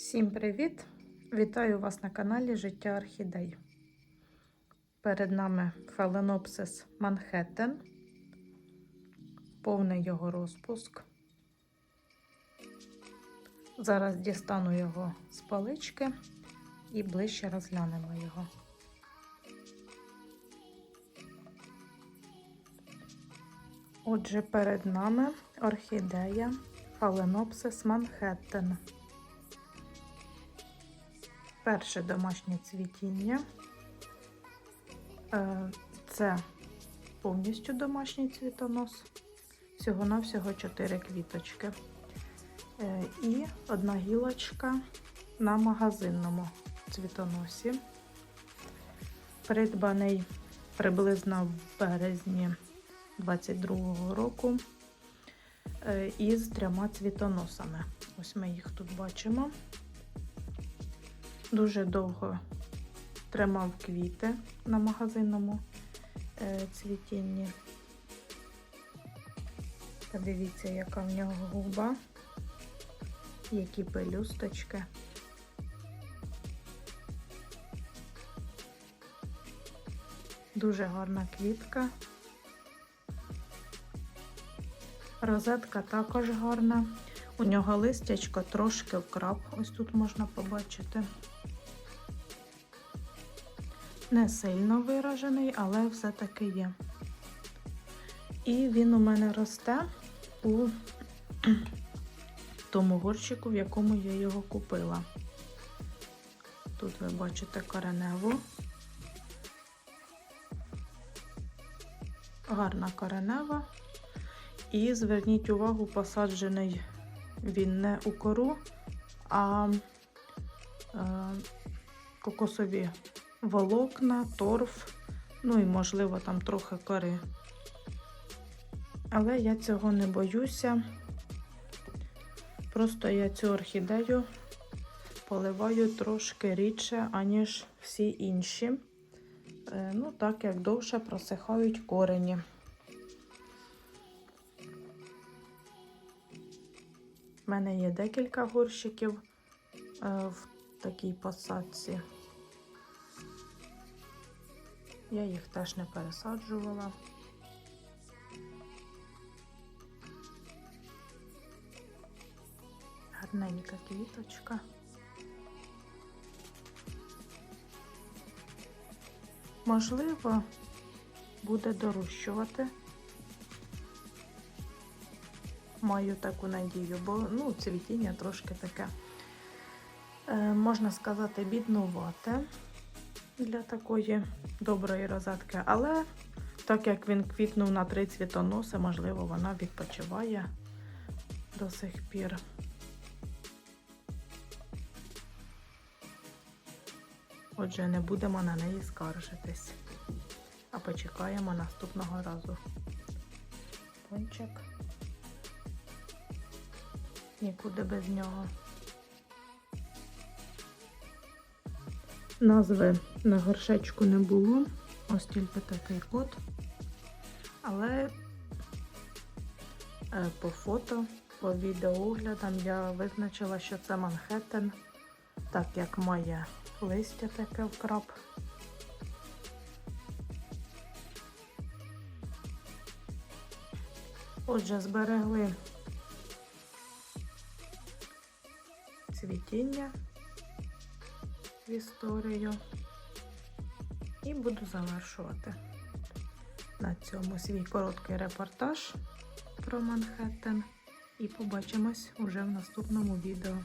Всім привіт! Вітаю вас на каналі Життя Орхідей. Перед нами Phalaenopsis Manhattan, повний його розпуск. Зараз дістану його з палички і ближче розглянемо його. Отже, перед нами орхідея Phalaenopsis Manhattan. Перше домашнє цвітіння. Е, Це повністю домашній цвітонос. Всього-навсього 4 квіточки. Е, І одна гілочка на магазинному цвітоносі. Придбаний приблизно в березні 22-го року е, із трьома цвітоносами. Ось ми їх тут бачимо. Дуже довго тримав квіти на магазинному е, цвітінні. Подивіться, яка в нього губа, які пелюсточки. Дуже гарна квітка. Розетка також гарна. У нього листячко трошки вкрап, ось тут можна побачити. Не сильно виражений, але все-таки є. І він у мене росте у тому горщику, в якому я його купила. Тут ви бачите кореневу. Гарна коренева. І зверніть увагу, посаджений він не у кору, а е, кокосові волокна, торф, ну і, можливо, там трохи кори. Але я цього не боюся. Просто я цю орхідею поливаю трошки рідше, аніж всі інші. Е, ну, так як довше просихають корені. У мене є декілька горщиків е, в такій посадці. Я їх теж не пересаджувала. Гарненька квіточка. Можливо, буде дорощувати. Маю таку надію, бо ну, цвітіння трошки таке, е, можна сказати, біднувате для такої доброї розетки. Але так як він квітнув на три цвітоноси, можливо, вона відпочиває до сих пір. Отже, не будемо на неї скаржитись, а почекаємо наступного разу. Пончик. Нікуди без нього. Назви на горшечку не було. Ось тільки такий код. Але е, по фото, по відеооглядам я визначила, що це Манхеттен, так як має листя таке вкрап. Отже, зберегли цвітіння в історію і буду завершувати на цьому свій короткий репортаж про Манхеттен. І побачимось уже в наступному відео.